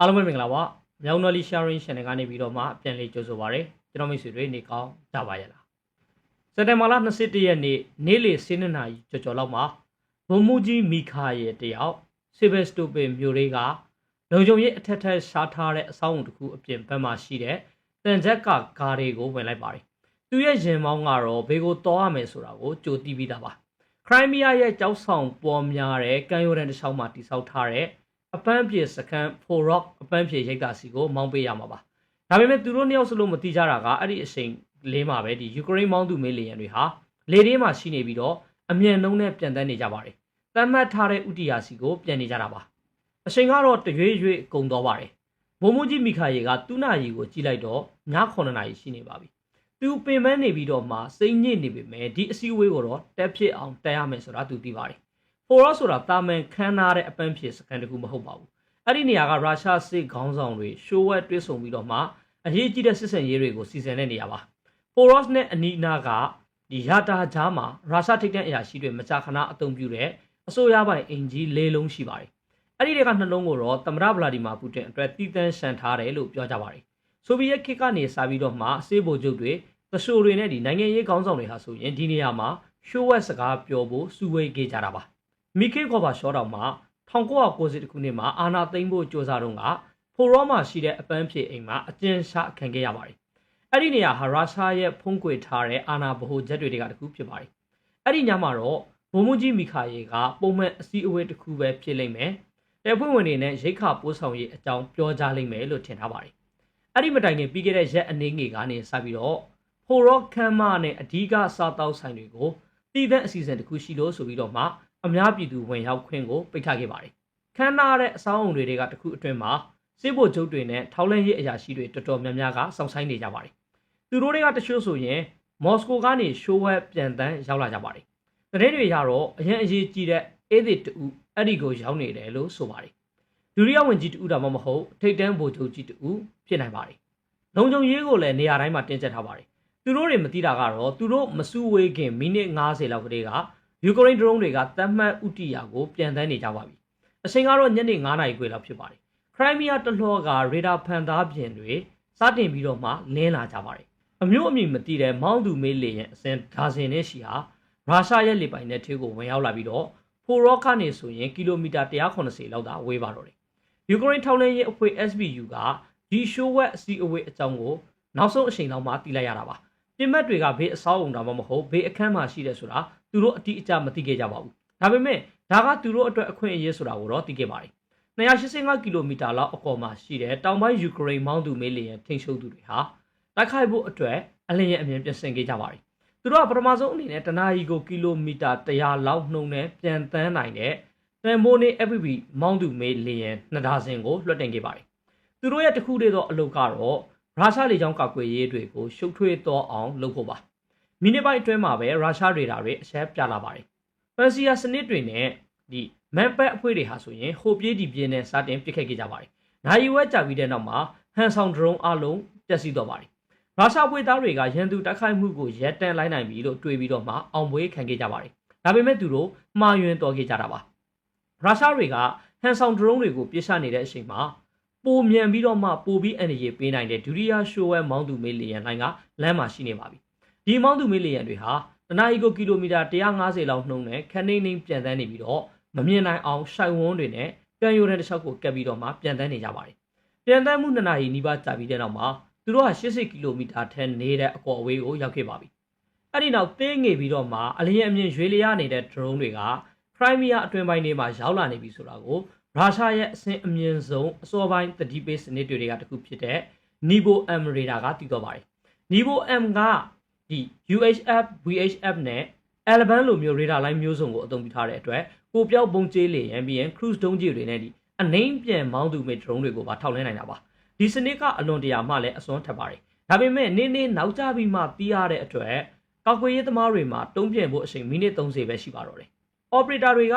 အားလုံးပဲမင်္ဂလာပါမြောင်တော်လီ sharing channel ကနေပြီးတော့မှပြန်လေးကြိုဆိုပါရစေကျွန်တော်မိတ်ဆွေတွေနေကောင်းကြပါရဲ့လားစက်တင်ဘာလ21ရက်နေ့နေ့လယ်7နာရီကျော်ကျော်လောက်မှာဘုံမူကြီးမီခါရဲ့တယောက်ဆီဗက်စတိုပင်မြို့လေးကလုံခြုံရေးအထက်ထက်ရှားထားတဲ့အဆောက်အုံတစ်ခုအပြင်ဘက်မှာရှိတဲ့တန်ချက်ကကားတွေကိုဝင်လိုက်ပါတယ်သူရဲ့ရင်မောင်းကတော့ဘေကိုတော်ရမယ်ဆိုတာကိုကြိုတီးပြီးသားပါခရိုင်းမီးယားရဲ့ကြောက်ဆောင်ပေါ်များတဲ့ကမ်းရိုးတန်းတစ်လျှောက်မှာတိစောက်ထားတဲ့ အပန်းပြေစကန်ဖိုရော့အပန်းပြေရိတ်တာစီကိုမောင်းပေးရမှာပါဒါပေမဲ့သူတို့နှစ်ယောက်စလုံးမတိကြတာကအဲ့ဒီအချိန်လေးမှာပဲဒီယူကရိန်းမောင်းသူမေးလီယန်တွေဟာလေတင်းမှာရှိနေပြီးတော့အမြန်နှုံးနဲ့ပြန်တန်းနေကြပါတယ်တမ်းမှတ်ထားတဲ့ဥတီယာစီကိုပြန်နေကြတာပါအချိန်ကတော့တရွေ့ရွေ့ကုန်သွားပါတယ်ဘုံမူကြီးမိခါရီကသူ့နာရီကိုကြည့်လိုက်တော့ည9နာရီရှိနေပါပြီသူပင်ပန်းနေပြီးတော့မှစိတ်ညစ်နေပေမဲ့ဒီအစည်းအဝေးကိုတော့တက်ဖြစ်အောင်တက်ရမယ်ဆိုတာသူသိပါတယ် ဖိုရော့ဆိုတာတာမန်ခန်းနာတဲ့အပန်းဖြေစကန်တခုမဟုတ်ပါဘူးအဲ့ဒီနေရာကရုရှားစစ်ခေါင်းဆောင်တွေရှိုးဝဲတွဲဆုံပြီးတော့မှအရေးကြီးတဲ့စစ်စင်ရေးတွေကိုစီစဉ်တဲ့နေရာပါဖိုရော့နဲ့အနီးနားကဒီယာတာဂျားမှာရုရှားထိပ်တန်းအရာရှိတွေမကြာခဏအသုံးပြုတဲ့အစိုးရပိုင်းအင်ဂျီလေးလုံးရှိပါတယ်အဲ့ဒီတွေကနှလုံးကိုတော့သမ္မတဗလာဒီမာပူတင်အတွက်တည်တံ့ရှန်ထားတယ်လို့ပြောကြပါတယ်ဆိုဗီယက်ခေတ်ကနေစပြီးတော့မှစေးဗိုလ်ချုပ်တွေတရှိုတွေနဲ့ဒီနိုင်ငံရေးခေါင်းဆောင်တွေဟာဆိုရင်ဒီနေရာမှာရှိုးဝက်စကားပြောဖို့စုဝေးခဲ့ကြတာပါ မီကေကောဘာရှောတောင်မှာ1990ခုနှစ်မှာအာနာသိမ့်ဖို့ကြိုးစားတော့ကဖိုရောမှာရှိတဲ့အပန်းဖြေအိမ်မှာအကျဉ်းချခံခဲ့ရပါတယ်။အဲ့ဒီနေရာဟာရုရှားရဲ့ဖုံးကွယ်ထားတဲ့အာနာဗဟိုချက်တွေကတခုဖြစ်ပါတယ်။အဲ့ဒီညမှာတော့ဘုံမူကြီးမီခါယေကပုံမှန်အစည်းအဝေးတစ်ခုပဲဖြစ်လိမ့်မယ်။တပ်ဖွဲ့ဝင်တွေနဲ့ရိတ်ခပိုးဆောင်ရေးအကြောင်းပြောကြားလိမ့်မယ်လို့ထင်ထားပါတယ်။အဲ့ဒီမတိုင်ခင်ပြီးခဲ့တဲ့ရက်အနေငယ်ကနေစပြီးတော့ဖိုရောခမ်းမနဲ့အဓိကစားတောက်ဆိုင်တွေကိုတည်တဲ့အစီအစဉ်တစ်ခုရှိလို့ဆိုပြီးတော့မှ အများပြည်သူဝင်ရောက်ခွင့်ကိုပိတ်ထားခဲ့ပါတယ်။ခမ်းနားတဲ့အဆောင်းအုံတွေကတခုအတွင်းမှာစစ်ဗိုလ်ချုပ်တွေနဲ့ထောက်လှမ်းရေးအရာရှိတွေတော်တော်များများကစောင့်ဆိုင်နေကြပါတယ်။သူတို့တွေကတချို့ဆိုရင်မော်စကိုကနေရှိုးဝဲပြန်တန်းရောက်လာကြပါတယ်။တရင်တွေရတော့အရင်အရေးကြီးတဲ့အေးသစ်တူအဲ့ဒီကိုရောက်နေတယ်လို့ဆိုပါတယ်။ဒုတိယဝန်ကြီးတူဒါမှမဟုတ်ထိတ်တန်းဗိုလ်ချုပ်ကြီးတူဖြစ်နိုင်ပါတယ်။လုံခြုံရေးကိုလည်းနေရာတိုင်းမှာတင်ကျက်ထားပါတယ်။သူတို့တွေမသိတာကတော့သူတို့မစုဝေးခင်မိနစ်90လောက်ကတည်းက ယူကရိန်းဒရုန်းတွေကတတ်မှတ်ဥတီယာကိုပြန်တန်းနေကြပါပြီ။အချိန်ကတော့ညနေ9နာရီခွဲလောက်ဖြစ်ပါတယ်။ခရိုင်းမီးယားတလှောကရေဒါဖန်သားပြင်တွေစတင်ပြီးတော့မှလင်းလာကြပါတယ်။အမျိုးအမည်မသိတဲ့မောင်းသူမေးလေရင်အစင်ဒါဇင်နဲ့ရှိဟာရုရှားရဲ့လေပိုင်နဲ့ထေးကိုဝင်ရောက်လာပြီးတော့ဖိုရော့ကနေဆိုရင်ကီလိုမီတာ180လောက်သာဝေးပါတော့တယ်။ယူကရိန်းထောက်လှမ်းရေးအဖွဲ့ SBU ကဒီရှိုးဝက်အစီအဝေးအကြောင်းကိုနောက်ဆုံးအချိန်လောက်မှသိလိုက်ရတာပါ။ပြင်မတ်တွေကဘေးအဆောက်အုံတာမှမဟုတ်ဘေးအခန်းမှာရှိတယ်ဆိုတာ သူတို့အတိအကျမသိခဲ့ကြပါဘူးဒါပေမဲ့ဒါကသူတို့အတွက်အခွင့်အရေးဆိုတာကိုတော့သိခဲ့ပါတယ်285ကီလိုမီတာလောက်အကွာမှာရှိတဲ့တောင်ပိုင်းယူကရိန်းမောင်းသူမေးလီယံထိန်းချုပ်သူတွေဟာတိုက်ခိုက်ဖို့အတွက်အလင်းရဲ့အမြင်ပြင်ဆင်ခဲ့ကြပါတယ်သူတို့ကပထမဆုံးအနေနဲ့တနာရီကိုကီလိုမီတာ100လောက်နှုန်းနဲ့ပြန်တန်းနိုင်တဲ့တန်မိုးနေ FPV မောင်းသူမေးလီယံနှစ်ဒါဇင်ကိုလွှတ်တင်ခဲ့ပါတယ်သူတို့ရဲ့တခုတည်းသောအလုပ်ကတော့ရုရှားလေကြောင်းကာကွယ်ရေးတွေကိုရှုပ်ထွေးသောအောင်လုပ်ဖို့ပါ မိနစ်ပိုင်းအတွင်းမှာပဲရုရှားရေဒါတွေအဆက်ပြလာပါတယ်။ပန်စီယာစနစ်တွေနဲ့ဒီမန်ပတ်အဖွဲ့တွေဟာဆိုရင်ဟိုပြေးဒီပြင်းနဲ့စတင်ပစ်ခတ်ခဲ့ကြပါတယ်။နိုင်ဝဲကြာပြီးတဲ့နောက်မှာဟန်ဆောင်ဒရုန်းအလုံးပျက်စီးသွားပါတယ်။ရုရှားအဖွဲ့သားတွေကရန်သူတိုက်ခိုက်မှုကိုရပ်တန့်လိုက်နိုင်ပြီလို့တွေးပြီးတော့မှအောင်ပွဲခံခဲ့ကြပါတယ်။ဒါပေမဲ့သူတို့မှားယွင်းတော်ခဲ့ကြတာပါ။ရုရှားတွေကဟန်ဆောင်ဒရုန်းတွေကိုပြစ်ချနေတဲ့အချိန်မှာပိုမြန်ပြီးတော့မှပိုပြီးအန်ရည်ပေးနိုင်တဲ့ဒုတိယရှိုးဝဲမောင်းသူမေးလီယန်လိုင်းကလမ်းမှာရှိနေပါပြီ။ ဒီမောင်းသူမေးလီယန်တွေဟာတနအီကိုကီလိုမီတာ150လောက်နှုန်းနဲ့ခန်းနေနေပြန်တန်းနေပြီးတော့မမြင်နိုင်အောင်ရှိုင်ဝန်းတွေနဲ့ကန်ယိုတဲ့တစ်ချောက်ကိုကပ်ပြီးတော့မှပြန်တန်းနေကြပါတယ်။ပြန်တန်းမှု2နာရီနီးပါးကြာပြီးတဲ့နောက်မှာသူတို့ဟာ80ကီလိုမီတာထက်နေတဲ့အကွာအဝေးကိုရောက်ခဲ့ပါပြီ။အဲ့ဒီနောက်တင်းငယ်ပြီးတော့မှအလျင်အမြင့်ရွေးလျားနေတဲ့ drone တွေကခရိုင်းမီးယားအတွင်းပိုင်းတွေမှာရောက်လာနေပြီဆိုတာကိုရုရှားရဲ့အဆင့်အမြင့်ဆုံးအစောပိုင်းတတိပေးစနစ်တွေကတခုဖြစ်တဲ့ Nivo M radar ကတည်တော့ပါတယ်။ Nivo M က ဒီ UHF VHF နဲ့ L-band လိုမျိုး radar line မျိုးစုံကိုအသုံးပြုထားတဲ့အတွက်ကိုပြောက်ပုံကျဲလေရန်ပြီးရင် cruise ဒုံးကျည်တွေနဲ့ဒီအနှိမ့်ပြန်မောင်းသူမဲ့ drone တွေကိုပါထောက်လှမ်းနိုင်တာပါဒီစနစ်ကအလွန်တရာမှလည်းအစွမ်းထက်ပါတယ်ဒါပေမဲ့နေ့နေ့နောက်ကျပြီးမှပြီးရတဲ့အတွက်ကောက်ကွေးရေးသမားတွေမှာတုံးပြန်ဖို့အချိန်မိနစ်30ပဲရှိပါတော့တယ် operator တွေက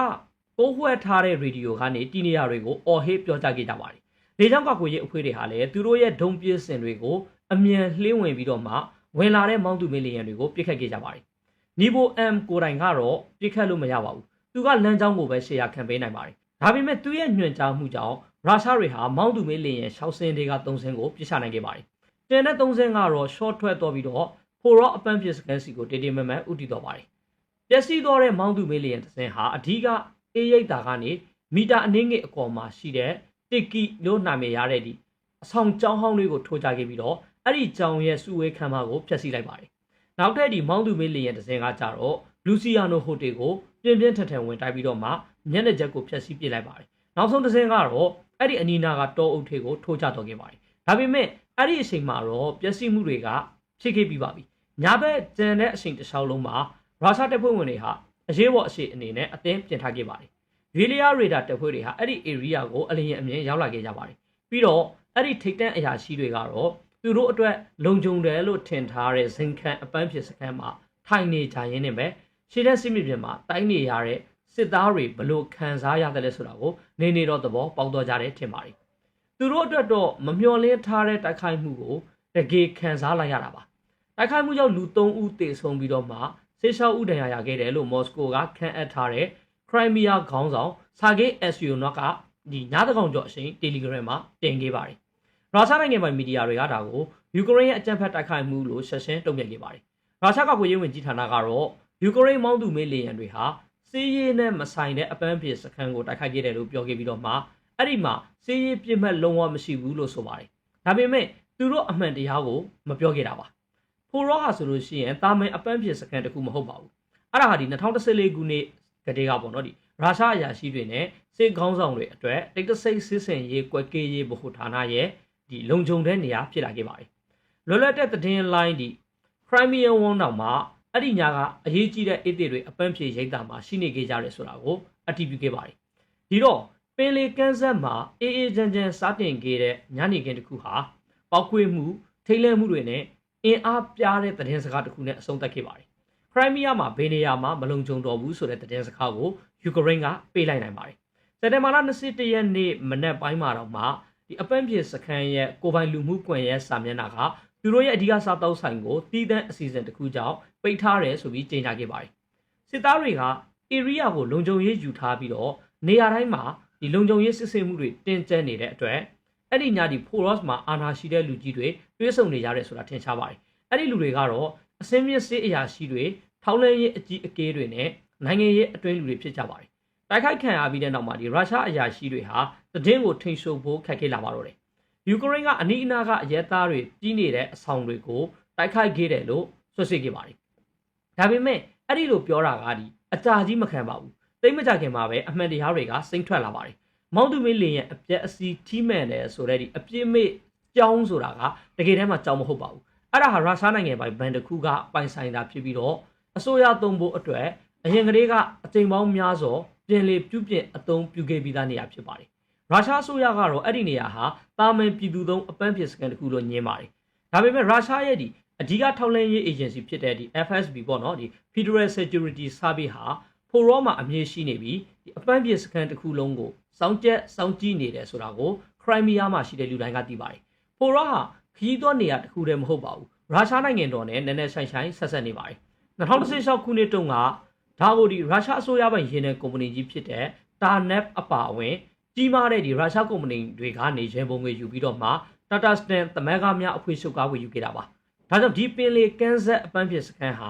ပိုးဝှက်ထားတဲ့ရေဒီယိုကနေတီနေရတွေကိုအော်ဟစ်ပြောကြားခဲ့ကြပါတယ်လေကြောင်းကောက်ကွေးရေးအဖွဲ့တွေဟာလည်းသူတို့ရဲ့ဒုံပြစ်စင်တွေကိုအမြန်လှေးဝင်ပြီးတော့မှ ဝင်လာတဲ့မောင်းသူမီလီယံတွေကိုပြစ်ခတ်ခဲ့ကြပါတယ်။ Nivo M ကိုယ်တိုင်ကတော့ပြစ်ခတ်လို့မရပါဘူး။သူကလမ်းကြောင်းကိုပဲရှေ့ရခံပေးနိုင်ပါတယ်။ဒါပေမဲ့သူ့ရဲ့ညွှန်ကြားမှုကြောင့်ရုရှားတွေဟာမောင်းသူမေးလင်းရဲ့ရှောက်စင်တွေက3စင်းကိုပြစ်ချနိုင်ခဲ့ပါတယ်။ကျန်တဲ့3စင်းကတော့ short ထွက်သွားပြီးတော့ဖိုရောအပန်းပစ်စကန်စီကိုတေတေမမန်ဥတီတော့ပါတယ်။ပျက်စီးသွားတဲ့မောင်းသူမေးလင်းရဲ့တစ်စင်းဟာအဓိကအေးရိတ်တာကနေမီတာအနည်းငယ်အကွာမှာရှိတဲ့တစ်ကီလို့နာမည်ရတဲ့ဒီအဆောင်ကျောင်းဟောင်းလေးကိုထိုးကြခဲ့ပြီးတော့ အဲ့ဒီကျောင်းရဲ့စုဝေးခန်းမကိုဖျက်ဆီးလိုက်ပါတယ်။နောက်ထပ်ဒီမောင်းသူမေးလင်းရဲ့တစ်စင်းကကြတော့လူစီယာနိုဟိုတယ်ကိုပြင်းပြင်းထန်ထန်ဝင်တိုက်ပြီးတော့မှမျက်နှာချက်ကိုဖျက်ဆီးပစ်လိုက်ပါတယ်။နောက်ဆုံးတစ်စင်းကတော့အဲ့ဒီအနီနာကတောအုပ်ထေကိုထိုးချတော့ခဲ့ပါတယ်။ဒါပေမဲ့အဲ့ဒီအချိန်မှာတော့ပျက်စီးမှုတွေကဖြစ်ခဲ့ပြီးပါပြီ။ညာဘက်ကျန်တဲ့အချိန်တစ်လျှောက်လုံးမှာရုရှားတပ်ဖွဲ့ဝင်တွေဟာအရေးပေါ်အရှိအနေနဲ့အသင်းပြင်ထားခဲ့ပါတယ်။ရေလီယာရေဒါတပ်ဖွဲ့တွေဟာအဲ့ဒီ area ကိုအလင်းရအမြင်ရောက်လာခဲ့ကြပါတယ်။ပြီးတော့အဲ့ဒီထိတ်တန့်အရာရှိတွေကတော့ သူတို့အတွက်လုံခြုံတယ်လို့ထင်ထားတဲ့ဇင်ခံအပန်းဖြစ်စခန်းမှာထိုင်နေကြရင်းနဲ့ပဲရှေ့တဲ့စစ်မြေပြင်မှာတိုင်းနေရတဲ့စစ်သားတွေဘလို့ခံစားရတယ်လဲဆိုတာကိုနေနေတော့သဘောပေါက်တော့ကြတယ်ထင်ပါတယ်။သူတို့အတွက်တော့မမျှော်လင့်ထားတဲ့တိုက်ခိုက်မှုကိုတကယ်ခံစားလိုက်ရတာပါ။တိုက်ခိုက်မှုကြောင့်လူ3ဦးသေဆုံးပြီးတော့မှဆေးရှောက်ဦးဒဏ်ရာရခဲ့တယ်လို့မော်စကိုကခန့်အပ်ထားတဲ့ခရိုင်းမီးယားခေါင်းဆောင်ဆာဂေးအက်စယူနော့ကဒီညတကောင်ကျော်အချိန်တယ်လီဂရမ်မှာတင်ခဲ့ပါတယ်။ ရုရှားနိုင်ငံပိုင်မီဒီယာတွေကဒါကိုယူကရိန်းရဲ့အကြမ်းဖက်တိုက်ခိုက်မှုလို့ဆက်ရှင်းတုံ့ပြန်ခဲ့ပါတယ်။ရုရှားကကိုရေးဝင်ကြီးဌာနကတော့ယူကရိန်းမောင်းသူမေးလေယံတွေဟာစီးရေးနဲ့မဆိုင်တဲ့အပန်းဖြေစခန်းကိုတိုက်ခိုက်ခဲ့တယ်လို့ပြောခဲ့ပြီးတော့မှအဲ့ဒီမှာစီးရေးပြစ်မှတ်လုံးဝမရှိဘူးလို့ဆိုပါတယ်။ဒါပေမဲ့သူတို့အမှန်တရားကိုမပြောခဲ့တာပါ။ဖိုရောဟာဆိုလို့ရှိရင်တာမန်အပန်းဖြေစခန်းတခုမဟုတ်ပါဘူး။အဲ့ဒါဟာဒီ2014ခုနှစ်ကတည်းကပေါ့နော်ဒီရုရှားအရာရှိတွေနဲ့စစ်ခေါင်းဆောင်တွေအတွက်တိတ်တဆိတ်စစ်စင်ရေးကွက်ကေးရေးဗဟိုဌာနရဲ့ ဒီလုံခြုံတဲ့နေရာဖြစ်လာခဲ့ပါတယ်။လွယ်လွယ်တဲ့သတင်းလိုင်းဒီ Crimean War နောက်မှာအဲ့ဒီညာကအရေးကြီးတဲ့အေးတွေတွေအပန်းဖြေရိတ်တာမှာရှိနေခဲ့ကြတယ်ဆိုတာကိုအတည်ပြုခဲ့ပါတယ်။ဒီတော့ပင်လေကန်းဆက်မှာအေးအေးချမ်းချမ်းစားတင်ခဲ့တဲ့ညနေခင်းတစ်ခုဟာပောက်ကွေးမှုထိတ်လန့်မှုတွေနဲ့အင်အားပြားတဲ့သတင်းစကားတစ်ခုနဲ့အဆုံးသတ်ခဲ့ပါတယ်။ခရိုင်းမီးယားမှာဘယ်နေရာမှာမလုံခြုံတော့ဘူးဆိုတဲ့သတင်းစကားကိုယူကရိန်းကပေးလိုက်နိုင်ပါတယ်။စက်တင်ဘာလ21ရက်နေ့မနက်ပိုင်းမှာတော့မှ ဒီအပန်းဖြေစခန်းရဲ့ကိုပိုင်လူမှုကွန်ရက်စာမျက်နှာကသူတို့ရဲ့အဓိကစားတောက်ဆိုင်ကိုတည်တဲ့အစီအစဉ်တစ်ခုကြောင့်ပိတ်ထားတယ်ဆိုပြီးကြေညာခဲ့ပါတယ်။စစ်သားတွေက area ကိုလုံခြုံရေးယူထားပြီးတော့နေရာတိုင်းမှာဒီလုံခြုံရေးစစ်ဆေးမှုတွေတင်းကျပ်နေတဲ့အတွက်အဲ့ဒီညဒီ Foros မှာအာဏာရှိတဲ့လူကြီးတွေတွဲဆုံနေကြတယ်ဆိုတာထင်ရှားပါတယ်။အဲ့ဒီလူတွေကတော့အစင်းမြင့်စစ်အရာရှိတွေထောက်လှမ်းရေးအကြီးအကဲတွေနဲ့နိုင်ငံရေးအတွင်းလူတွေဖြစ်ကြပါတယ်။တိုက်ခိုက်ခံရပြီးတဲ့နောက်မှာဒီရုရှားအရာရှိတွေဟာ သတင်းကိုထိန်ရှုပ်ဖို့ခက်ခဲလာပါတော့တယ်။ယူကရိန်းကအနီးအနားကအရဲသားတွေကြီးနေတဲ့အဆောင်တွေကိုတိုက်ခိုက်ခဲ့တယ်လို့ဆွဆွေးခဲ့ပါတယ်။ဒါပေမဲ့အဲ့ဒီလိုပြောတာကဒီအကြာကြီးမခံပါဘူး။တိတ်မကြခင်မှာပဲအမှန်တရားတွေကစိမ့်ထွက်လာပါတယ်။မောင်တူမေးလင်ရဲ့အပြက်အစီထိမှန်တယ်ဆိုတဲ့ဒီအပြစ်မေ့ကြောင်းဆိုတာကတကယ်တမ်းမှကြောင်းမဟုတ်ပါဘူး။အဲ့ဒါဟာရုရှားနိုင်ငံပိုင်ဘန်တခုကပိုင်ဆိုင်တာဖြစ်ပြီးတော့အစိုးရသုံးဖို့အတွက်အရင်ကတည်းကအကြိမ်ပေါင်းများစွာပြင်လေပြုပြင်အသုံးပြုခဲ့ပြီးသားနေရာဖြစ်ပါတယ်။ ရုရှားအစိုးရကတော့အဲ့ဒီနေရာဟာတာမန်ပြည်သူသုံးအပန်းဖြေစကန်တစ်ခုလို့ညင်းပါတယ်။ဒါပေမဲ့ရုရှားရဲ့ဒီအဓိကထောက်လှမ်းရေး agency ဖြစ်တဲ့ဒီ FSB ပေါ့နော်ဒီ Federal Security Service ဟာဖိုရောမှာအမည်ရှိနေပြီးဒီအပန်းဖြေစကန်တစ်ခုလုံးကိုစောင့်ကြက်စောင့်ကြည့်နေတယ်ဆိုတာကို Crimea မှာရှိတဲ့လူတိုင်းကသိပါတယ်။ဖိုရောဟာခရီးသွားနေရာတစ်ခုတည်းမဟုတ်ပါဘူး။ရုရှားနိုင်ငံတော်နဲ့နည်းနည်းဆိုင်ဆိုင်ဆက်ဆက်နေပါတယ်။2016ခုနှစ်တုန်းကဒါကိုဒီရုရှားအစိုးရပိုင်ရင်းတဲ့ကုမ္ပဏီကြီးဖြစ်တဲ့ Tarnap အပါအဝင် ကြီးမားတဲ့ဒီရုရှားကုမ္ပဏီတွေကနေရန်ပုံငွေယူပြီးတော့မှ Tata Stan တမန်ကားများအဖွေရှုပ်ကားဝယ်ယူခဲ့တာပါ။ဒါကြောင့်ဒီပင်လေကန်းဆက်အပန်းဖြစ်စခန်းဟာ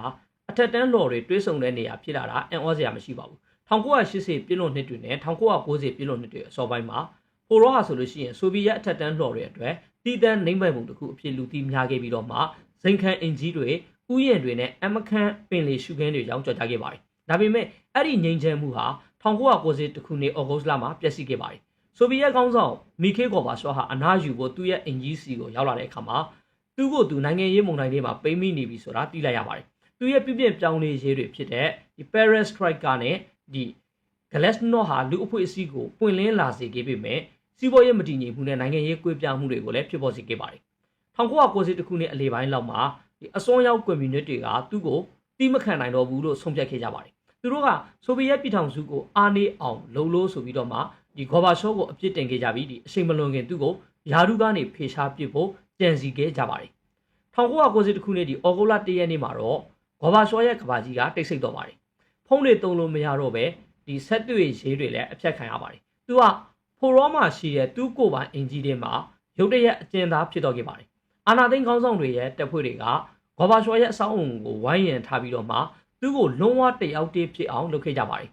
အထက်တန်းလော်တွေတွဲဆုံတဲ့နေရာဖြစ်လာတာအံ့ဩစရာမရှိပါဘူး။1980ပြည်လွန်နှစ်တွေနဲ့1990ပြည်လွန်နှစ်တွေအစောပိုင်းမှာပိုရောဟာဆိုလို့ရှိရင်ဆိုဗီယက်အထက်တန်းလော်တွေအတွက်တည်တံ့နှိမ့်ပိုင်မှုတစ်ခုအဖြစ်လူသိများခဲ့ပြီးတော့မှဇိမ်ခံအင်ဂျီတွေဥယျာဉ်တွေနဲ့အမခန့်ပင်လေရှုခင်းတွေကြောင့်ကြော်ကြားခဲ့ပါတယ်။ဒါပေမဲ့အဲ့ဒီငြိမ်းချမ်းမှုဟာ 1990ခုနှစ်ဩဂုတ်လမှာပျက်စီးခဲ့ပါတယ်။ဆိုဗီယက်ကောင်းဆောင်မီခေဂော်ဘာရှော့ဟာအနားယူဖို့သူ့ရဲ့အင်ဂျီစီကိုရောက်လာတဲ့အခါမှာသူ့ကိုသူနိုင်ငံရေးမုန်တိုင်းတွေမှာပိတ်မိနေပြီဆိုတာသိလိုက်ရပါတယ်။သူ့ရဲ့ပြပြပြောင်းလဲရေးတွေဖြစ်တဲ့ဒီ Paris Striker နဲ့ဒီ Glasnost ဟာလူအဖွဲ့အစည်းကိုပွင့်လင်းလာစေခဲ့ပေမဲ့စီးပွားရေးမတည်ငြိမ်မှုနဲ့နိုင်ငံရေးကွေးပြားမှုတွေကိုလည်းဖြစ်ပေါ်စေခဲ့ပါတယ်။1990ခုနှစ်အလေပိုင်းလောက်မှာဒီအစွန်းရောက်ကွန်မြူနစ်တွေကသူ့ကိုတီးမခံနိုင်တော့ဘူးလို့ဆုံးဖြတ်ခဲ့ကြပါတယ်။ သူတို့ကဆိုဗီယက်ပြည်ထောင်စုကိုအားနေအောင်လုံလို့ဆိုပြီးတော့မှဒီဂေါ်ဘာရှော့ကိုအပြစ်တင်ခဲ့ကြပြီးဒီအချိန်မလွန်ခင်သူ့ကိုယာရုကနေဖေရှားပစ်ဖို့ကြံစီခဲ့ကြပါတယ်။1990ခုနှစ်ဒီအော်ဂိုလာ၁ရက်နေ့မှာတော့ဂေါ်ဘာရှော့ရဲ့ကဘာကြီးကတိတ်ဆိတ်တော့ပါတယ်။ဖုန်းတွေတုံလို့မရတော့ပဲဒီဆက်တွေ့ရေးတွေလည်းအဖြတ်ခံရပါတယ်။သူကဖိုရောမှာရှိတဲ့သူ့ကိုယ်ပိုင်အင်ဂျီတွေမှာရုတ်တရက်အကျဉ်းသားဖြစ်တော့ခဲ့ပါတယ်အာနာသိန်းခေါင်းဆောင်တွေရဲ့တပ်ဖွဲ့တွေကဂေါဘာရှော်ရဲ့အဆောက်အုံကိုဝိုင်းရံထားပြီးတော့မှ သူ့ကိုလုံးဝတယောက်တည်းဖြစ်အောင်လုပ်ခဲ့ကြပါတယ်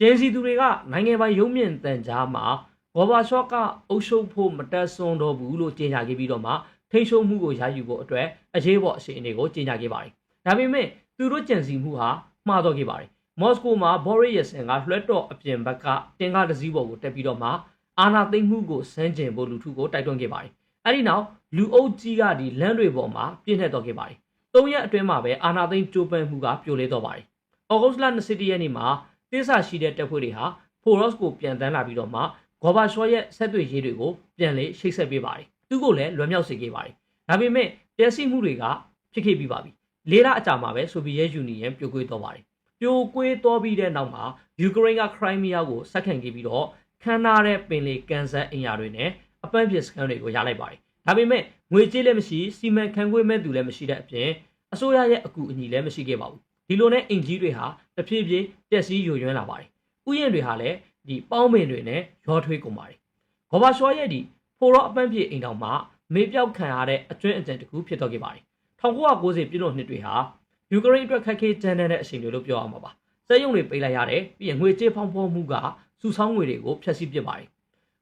ဂျင်းစီသူတွေကနိုင်ငံပိုင်ရုံးမြင့်တန်ကြားမှာဂေါဘာရှော့ကအုပ်ရှုပ်ဖို့မတက်ဆွန်းတော့ဘူးလို့ကြေညာခဲ့ပြီးတော့မှထိန်းချုပ်မှုကိုရယူဖို့အတွက်အရေးပေါ်အခြေအနေကိုကြေညာခဲ့ပါတယ်ဒါပေမဲ့သူတို့ကြံစီမှုဟာမှားတော့ခဲ့ပါတယ်မော်စကိုမှာဘော်ရီယဆန်ကလွှတ်တော်အပြင်ဘက်ကတင်ကားတစ်စီးပေါ်ကိုတက်ပြီးတော့မှအာနာသိမ့်မှုကိုစမ်းကျင်ဖို့လူထုကိုတိုက်တွန်းခဲ့ပါတယ်။အဲဒီနောက်လူအုပ်ကြီးကဒီလမ်းတွေပေါ်မှာပြည့်နှက်တော့ခဲ့ပါတယ်။ ၃ရက်အတွင်းမှာပဲအာနာသိမ့်ကြိုးပမ်းမှုကပြိုလဲတော့ပါတယ်။ဩဂုတ်လ20ရက်နေ့မှာတိစရှိတဲ့တပ်ဖွဲ့တွေဟာဖိုရော့စ်ကိုပြန်တန်းလာပြီးတော့မှဂေါ်ဘာရှော့ရဲ့ဆက်သွေးရေးတွေကိုပြန်လေရှိတ်ဆက်ပေးပါတယ်။သူ့ကိုလည်းလွယ်မြောက်စေခဲ့ပါတယ်။ဒါပေမဲ့ပျက်စီးမှုတွေကဖြစ်ခဲ့ပြီးပါပြီ။လေးလအကြာမှာပဲဆိုဗီယက်ယူနီယံပြိုကွေးတော့ပါတယ်။ပြိုကွေးတော့ပြီးတဲ့နောက်မှာယူကရိန်းကခရိုင်းမီးယားကိုဆက်ခံခဲ့ပြီးတော့ခမ်းနားတဲ့ပင်လေကန်ဆန်အင်ယာတွေနဲ့အပန်းဖြစ်စခန်းတွေကိုရလိုက်ပါတယ်။ဒါပေမဲ့ ငွေကြေးလည်းမရှိစီမံခန့်ခွဲမဲ့သူလည်းမရှိတဲ့အပြင်အစိုးရရဲ့အကူအညီလည်းမရှိခဲ့ပါဘူး။ဒီလိုနဲ့အင်ဂျီတွေဟာတဖြည်းဖြည်းပျက်စီးယိုယွင်းလာပါတယ်။ဥယျာဉ်တွေဟာလည်းဒီပေါင်းပင်တွေနဲ့ရောထွေးကုန်ပါတယ်။ဂေါ်ဘာရှောရဲ့ဒီဖိုရောအပန်းဖြစ်အိမ်တော်မှာမေပြောက်ခံရတဲ့အကျွင်းအကြံတစ်ခုဖြစ်တော့ခဲ့ပါတယ်။1990ပြည်လွန်နှစ်တွေဟာယူကရိန်းအတွက်ခက်ခဲကြမ်းတမ်းတဲ့အချိန်တွေလို့ပြောရမှာပါ။စက်ရုံတွေပိတ်လိုက်ရတယ်ပြီးရင်ငွေကြေးဖောင်းဖောမှုကစုဆောင်းငွေတွေကိုဖျက်ဆီးပစ်ပါတယ်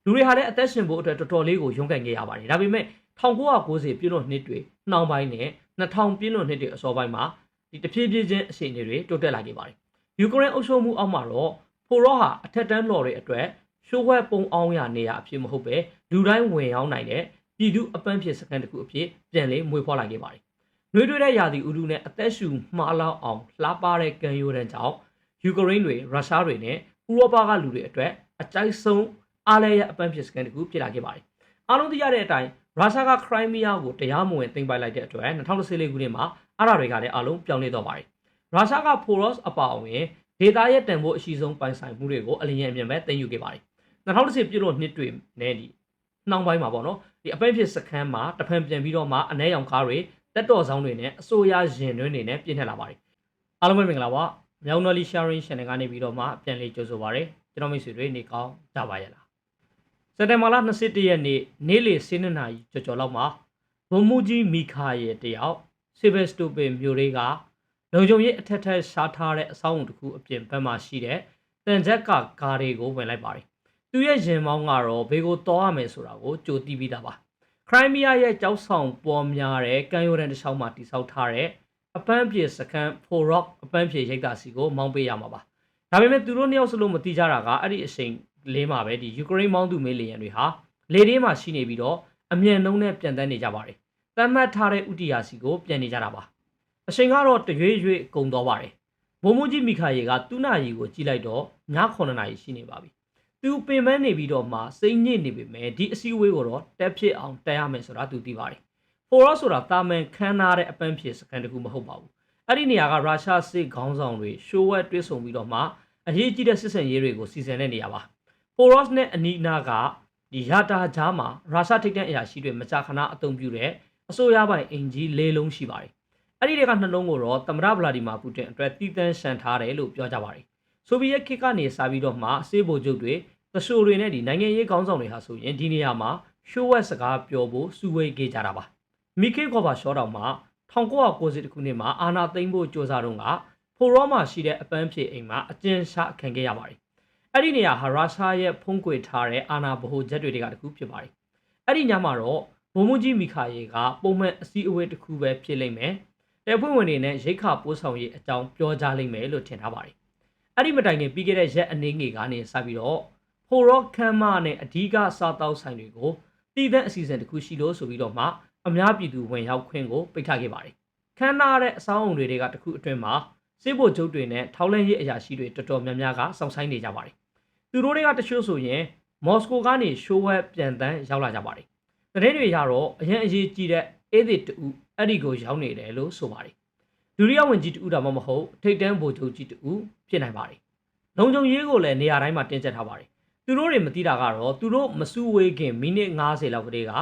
လူတွေဟာလည်းအသက်ရှင်ဖို့အတွက်တော်တော်လေးကိုရုန်းကန်ခဲ့ရပါတယ်ဒါပေမဲ့ 1990ပြည့်လွန်နှစ်တွေနှောင်းပိုင်းနဲ့2000ပြည့်လွန်နှစ်တွေအစောပိုင်းမှာဒီတဖြည်းဖြည်းချင်းအခြေအနေတွေတိုးတက်လာခဲ့ပါတယ်ယူကရိန်းအုပ်ချုပ်မှုအောက်မှာတော့ဖိုရော့ဟာအထက်တန်းလော်တွေအတွက်ရှိုးဝဲပုံအောင်ရနေရအဖြစ်မဟုတ်ပဲလူတိုင်းဝင်ရောက်နိုင်တဲ့ပြည်သူအပန်းဖြစ်စကန်တစ်ခုအဖြစ်ပြန်လေမွေးဖွားလာခဲ့ပါတယ်။နှွေးထွေးတဲ့ရာသီဥတုနဲ့အသက်ရှူမှားလောက်အောင်လှပတဲ့ကံရိုးတန်းကြောင့်ယူကရိန်းတွေရုရှားတွေနဲ့ဥရောပကလူတွေအတွက်အကြိုက်ဆုံးအားလဲရအပန်းဖြစ်စကန်တစ်ခုဖြစ်လာခဲ့ပါတယ်။အားလုံးသိရတဲ့အတိုင်း ရုရှားကခရိုင်းမီးယားကိုတရားမဝင်သိမ်းပိုက်လိုက်တဲ့အတွက်2014ခုနှစ်မှာအားရတွေကလည်းအားလုံးပြောင်းလဲတော့ပါတယ်။ရုရှားကဖိုရော့စ်အပါအဝင်ဒေတာရဲ့တန်ဖိုးအရှိဆုံးပိုင်ဆိုင်မှုတွေကိုအလင်းရအမြင်ပဲသိမ်းယူခဲ့ပါတယ်။2010ပြည့်လို့နှစ်တွေနဲ့ဒီနှောင်းပိုင်းမှာပေါ့နော်ဒီအပန်းဖြစ်စခန်းမှာတဖန်ပြန်ပြီးတော့မှအ ਨੇ ရောင်ကားတွေတက်တော်ဆောင်တွေနဲ့အစိုးရရင်တွင်းတွေနဲ့ပြည့်ထက်လာပါတယ်။အားလုံးပဲမင်္ဂလာပါ။မြောင်နော်လီ sharing channel ကနေပြီးတော့မှပြန်လေးကြိုဆိုပါရစေ။ကျွန်တော်မိတ်ဆွေတွေနေကောင်းကြပါရဲ့လား။စ က်တင်ဘာလ21ရက်နေ့နေ့လယ်7နာရီကျော်ကျော်လောက်မှာဘုံမူကြီးမီခါရဲ့တယောက်ဆီဗက်စတိုပင်မြို့တွေကလုံခြုံရေးအထက်ထက်ရှားထားတဲ့အဆောက်အုံတစ်ခုအပြင်ဘက်မှာရှိတဲ့တန်ချက်ကကားတွေကိုဝင်လိုက်ပါတယ်။သူရဲ့ရင်မောင်းကတော့ဘေကိုတောရမယ်ဆိုတာကိုကြိုသိပြီးသားပါ။ခရိုင်းမီးယားရဲ့ကြောက်ဆောင်ပေါ်များတဲ့ကမ်းရိုးတန်းတစ်ချောင်းမှာတိစောက်ထားတဲ့အပန်းပြေစခန်းဖိုရော့အပန်းပြေရိတ်တာစီကိုမောင်းပေးရမှာပါ။ဒါပေမဲ့သူတို့နှစ်ယောက်စလုံးမတိကြတာကအဲ့ဒီအချိန် လေးမှာပဲဒီယူကရိန်းမောင်းသူမေးလီယန်တွေဟာလေထဲမှာရှိနေပြီးတော့အမြန်နှုံးနဲ့ပြန်တန်းနေကြပါတယ်။တမ်းမှတ်ထားတဲ့ဥတီယာစီကိုပြန်နေကြတာပါ။အချိန်ကတော့တရွေ့ရွေ့ကုန်သွားပါတယ်။ဘုံမူကြီးမိခါယေကသူ့နာရီကိုကြည့်လိုက်တော့ည9နာရီရှိနေပါပြီ။သူပင်ပန်းနေပြီးတော့မှစိတ်ညစ်နေပေမဲ့ဒီအစည်းအဝေးကိုတော့တက်ဖြစ်အောင်တက်ရမယ်ဆိုတာသူသိပါတယ်။ဖိုရော့ဆိုတာတာမန်ခန်းနာတဲ့အပန်းဖြစ်စကန်တကူမဟုတ်ပါဘူး။အဲ့ဒီနေရာကရုရှားစစ်ခေါင်းဆောင်တွေရှိုးဝဲတွဲဆုံပြီးတော့မှအရေးကြီးတဲ့စစ်စင်ရေးတွေကိုစီစဉ်တဲ့နေရာပါ။ Foros နဲ့အနီးနားကဒီယာတာဂျားမှာရုရှားထိပ်တန်းအရာရှိတွေမကြာခဏအသုံးပြုတဲ့အစိုးရပိုင်အင်ဂျီလေးလုံးရှိပါတယ်။အဲ့ဒီတွေကနှလုံးကိုတော့သမ္မတဗလာဒီမာပူတင်အတွက်တည်တံ့ရှန်ထားတယ်လို့ပြောကြပါတယ်။ဆိုဗီယက်ခေတ်ကနေစပြီးတော့မှစေးဗိုလ်ချုပ်တွေသရှိုတွေနဲ့ဒီနိုင်ငံရေးခေါင်းဆောင်တွေဟာဆိုရင်ဒီနေရာမှာရှိုးဝက်စကားပြောဖို့စုဝေးခဲ့ကြတာပါ။မီကေကောဘာရှော့တောင်မှာ1990ခုနှစ်မှာအာနာသိမ့်ဖို့ကြိုးစားတော့ကဖိုရောမှာရှိတဲ့အပန်းဖြေအိမ်မှာအကျဉ်းချခံခဲ့ရပါတယ်။ အဲ့ဒီနေရာဟာရုရှားရဲ့ဖုံးကွယ်ထားတဲ့အာနာဗဟိုဂျက်တွေကတခုဖြစ်ပါတယ်။အဲ့ဒီညမှာတော့ဘုံမူကြီးမီခါယေကပုံမှန်အစည်းအဝေးတစ်ခုပဲဖြစ်လိမ့်မယ်။တပ်ဖွဲ့ဝင်တွေနဲ့ရိတ်ခပိုးဆောင်ရေးအကြောင်းပြောကြားလိမ့်မယ်လို့ထင်ထားပါတယ်။အဲ့ဒီမတိုင်ခင်ပြီးခဲ့တဲ့ရက်အနေငယ်ကနေစပြီးတော့ဖိုရော့ခမ်းမနဲ့အဓိကစားတောက်ဆိုင်တွေကိုတည်တဲ့အစီအစဉ်တစ်ခုရှိလို့ဆိုပြီးတော့မှအများပြည်သူဝင်ရောက်ခွင့်ကိုပိတ်ထားခဲ့ပါတယ်။ခမ်းနားတဲ့အဆောင်အုံတွေကတခုအတွင်းမှာစစ်ဗိုလ်ချုပ်တွေနဲ့ထောက်လှမ်းရေးအရာရှိတွေတော်တော်များများကစောင့်ဆိုင်နေကြပါတယ်။ သူတို့တွေကတချို့ဆိုရင်မော်စကိုကနေရှိုးဝဲပြန်တန်းရောက်လာကြပါတယ်။သတင်းတွေရတော့အရင်အရေးကြီးတဲ့အေးဒီတူအဲ့ဒီကိုရောက်နေတယ်လို့ဆိုပါတယ်။ဒုတိယဝန်ကြီးတူဒါမှမဟုတ်ထိတ်တန်းဗိုလ်ချုပ်ကြီးတူဖြစ်နိုင်ပါတယ်။လုံခြုံရေးကိုလည်းနေရာတိုင်းမှာတင်းကျပ်ထားပါတယ်။သူတို့တွေမသိတာကတော့သူတို့မစူးဝေးခင်မိနစ်90လောက်ကလေးက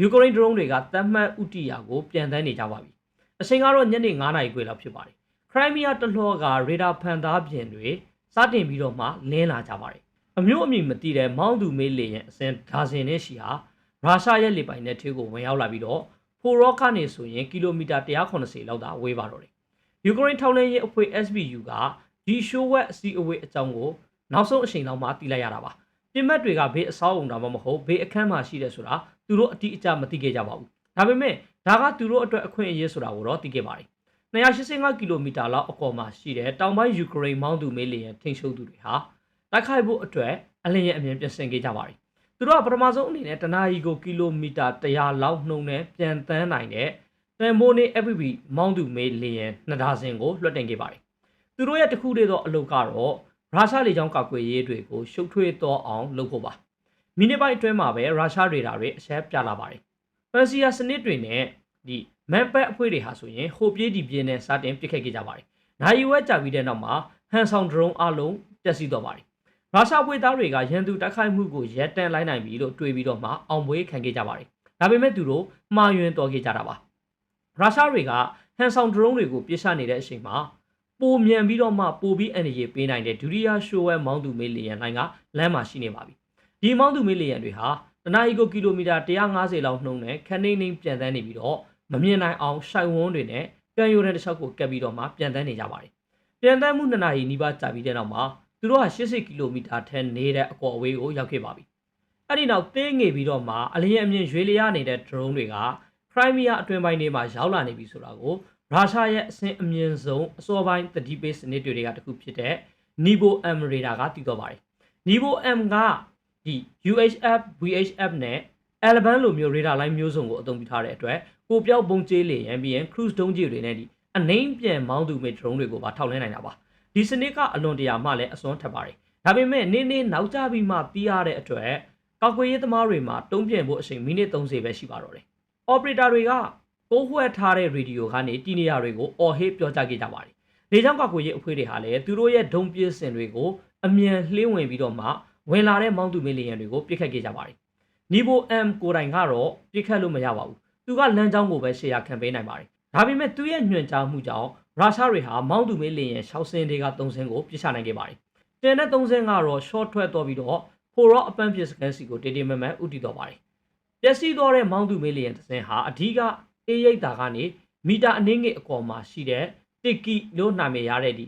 ယူကရိန်းဒရုန်းတွေကတတ်မှတ်ဥတီယာကိုပြန်တန်းနေကြပါပြီ။အချိန်ကတော့ညနေ9နာရီခွဲလောက်ဖြစ်ပါတယ်ခရိုင်းမီးယားတလှော်ကရေဒါဖန်သားပြင်တွေစတင်ပြီးတော့မှလင်းလာကြပါတယ် အမျိုးအမည်မသိတဲ့မောင်းသူမေးလေရင်အစင်ဒါဇင်နဲ့ရှိဟာရုရှားရဲ့လေပိုင်နယ်ထေးကိုဝင်ရောက်လာပြီးတော့ဖိုရော့ကနေဆိုရင်ကီလိုမီတာ180လောက်သာဝေးပါတော့တယ်ယူကရိန်းထောက်လှမ်းရေးအဖွဲ့ SBU ကဒီရှိုးဝက်အစီအဝေးအကြောင်းကိုနောက်ဆုံးအချိန်လောက်မှသိလိုက်ရတာပါပြင်မက်တွေကဘေးအဆောက်အုံတာမှမဟုတ်ဘေးအခန်းမှာရှိတယ်ဆိုတာသူတို့အတိအကျမသိခဲ့ကြပါဘူးဒါပေမဲ့ဒါကသူတို့အတွက်အခွင့်အရေးဆိုတာကိုတော့သိခဲ့ပါတယ်285ကီလိုမီတာလောက်အကွာမှာရှိတဲ့တောင်ပိုင်းယူကရိန်းမောင်းသူမေးလျင်ထိန်းချုပ်သူတွေဟာ တိုက်ခိုက်ဖို့အတွက်အလင်းရဲ့အမြင်ပြင်ဆင်ခဲ့ကြပါတယ်သူတို့ကပထမဆုံးအနေနဲ့တနာရီကိုကီလိုမီတာ100လောက်နှုန်းနဲ့ပြန်တန်းနိုင်တဲ့တန်မိုးနေ FPV မောင်းသူမေးလျင်နှစ်ဒါဇင်ကိုလွှတ်တင်ခဲ့ပါတယ်သူတို့ရဲ့တခုတည်းသောအလုပ်ကတော့ရုရှားလေကြောင်းကာကွယ်ရေးတွေကိုရှုပ်ထွေးသောအောင်လုပ်ဖို့ပါမိနစ်ပိုင်းအတွင်းမှာပဲရုရှားရေဒါတွေအဆက်ပြလာပါတယ်ဖန်စီယာစနစ်တွေနဲ့ဒီမန်ပက်အဖွဲ့တွေဟာဆိုရင်ဟိုပြေးဒီပြေးနဲ့စတင်ပစ်ခတ်ခဲ့ကြပါတယ်နိုင်ဝဲကြာပြီးတဲ့နောက်မှာဟန်ဆောင်ဒရုန်းအလုံးတက်စီတော့ပါတယ် ရုရှားပွေသားတွေကရန်သူတိုက်ခိုက်မှုကိုရပ်တန့်လိုက်နိုင်ပြီလို့တွေးပြီးတော့မှအောင်ပွဲခံခဲ့ကြပါတယ်ဒါပေမဲ့သူတို့မှားယွင်းတော်ခဲ့ကြတာပါရုရှားတွေကဟန်ဆောင်ဒရုန်းတွေကိုပြစ်ချနေတဲ့အချိန်မှာပိုမြန်ပြီးတော့မှပိုပြီးအန်ရည်ပေးနိုင်တဲ့ဒုတိယရှိုးဝဲမောင်းသူမေးလီယန်လိုင်းကလမ်းမှာရှိနေပါပြီဒီမောင်းသူမေးလီယန်တွေဟာတနအီကိုကီလိုမီတာ150လောက်နှုန်းနဲ့ခန်းနေနေပြန်တန်းနေပြီးတော့မမြင်နိုင်အောင်ရှိုင်ဝန်းတွေနဲ့ကန်ယိုတဲ့တစ်ချောက်ကိုကပ်ပြီးတော့မှပြန်တန်းနေကြပါတယ်ပြန်တန်းမှု2နာရီနီးပါးကြာပြီးတဲ့နောက်မှာသူ တို့ဟာ80ကီလိုမီတာထဲနေတဲ့အကွာအဝေးကိုရောက်ခဲ့ပါပြီအဲ့ဒီနောက်တင်းငေပြီးတော့မှအလျင်အမြင့်ရွေလျားနေတဲ့ drone တွေကခရိုင်းမီးယားအတွင်းပိုင်းတွေမှာရောက်လာနေပြီဆိုတာကိုရုရှားရဲ့အဆင့်အမြင့်ဆုံးအစောပိုင်းတတိပေးစနစ်တွေကတခုဖြစ်တဲ့ Nivo M radar ကတည်တော့ပါတယ် Nivo M ကဒီ UHF VHF နဲ့ L-band လိုမျိုး radar line မျိုးစုံကိုအသုံးပြုထားတဲ့အတွက်ကိုပြောက်ပုံကျေးလေရန်ပြီးရင် cruise ဒုံးကြီးတွေနဲ့ဒီအနှိမ့်ပြန်မောင်းသူမဲ့ drone တွေကိုပါထောက်လှမ်းနိုင်တာပါ ဒီစနစ်ကအလွန်တရာမှလည်းအစွမ်းထပ်ပါတယ်ဒါပေမဲ့နေ့နေ့နောက်ကျပြီးမှတီးရတဲ့အတွက်ကောက်ကွေးရေးသမားတွေမှာတုံးပြန်ဖို့အချိန်မိနစ်30ပဲရှိပါတော့တယ် operator တွေကပိုးဝှက်ထားတဲ့ရေဒီယိုကနေတီနေရတွေကိုအော်ဟေးပြောကြားခဲ့ကြပါတယ်လေကြောင်းကောက်ကွေးရေးအဖွဲ့တွေဟာလည်းသူတို့ရဲ့ဒုံပြစ်စင်တွေကိုအမြန်လှင်းဝင်ပြီးတော့မှဝင်လာတဲ့မောင်းသူမီလီယံတွေကိုပြစ်ခတ်ခဲ့ကြပါတယ်နီဗို M ကိုတိုင်ကတော့ပြစ်ခတ်လို့မရပါဘူးသူကလမ်းကြောင်းကိုပဲရှေ့ရခံပေးနိုင်ပါတယ်ဒါပေမဲ့သူ့ရဲ့ညွှန်ကြားမှုကြောင့် ရုရှားတွေဟာမောင်းသူမေးလင်ရဲ့ရှောက်စင်းတွေက3ဆင်းကိုပြစ်ချနိုင်ခဲ့ပါတယ်။တင်တဲ့3ဆင်းကတော့ short ထွက်သွားပြီးတော့ဖိုရော့အပန်းပစ်စကန်စီကိုတေးတေးမမန်ဥတီတော့ပါတယ်။ပျက်စီးသွားတဲ့မောင်းသူမေးလင်တစ်ဆင်းဟာအဓိကအေးရိတ်တာကနေမီတာအနည်းငယ်အကွာမှာရှိတဲ့တစ်ကီလို့နာမည်ရတဲ့ဒီ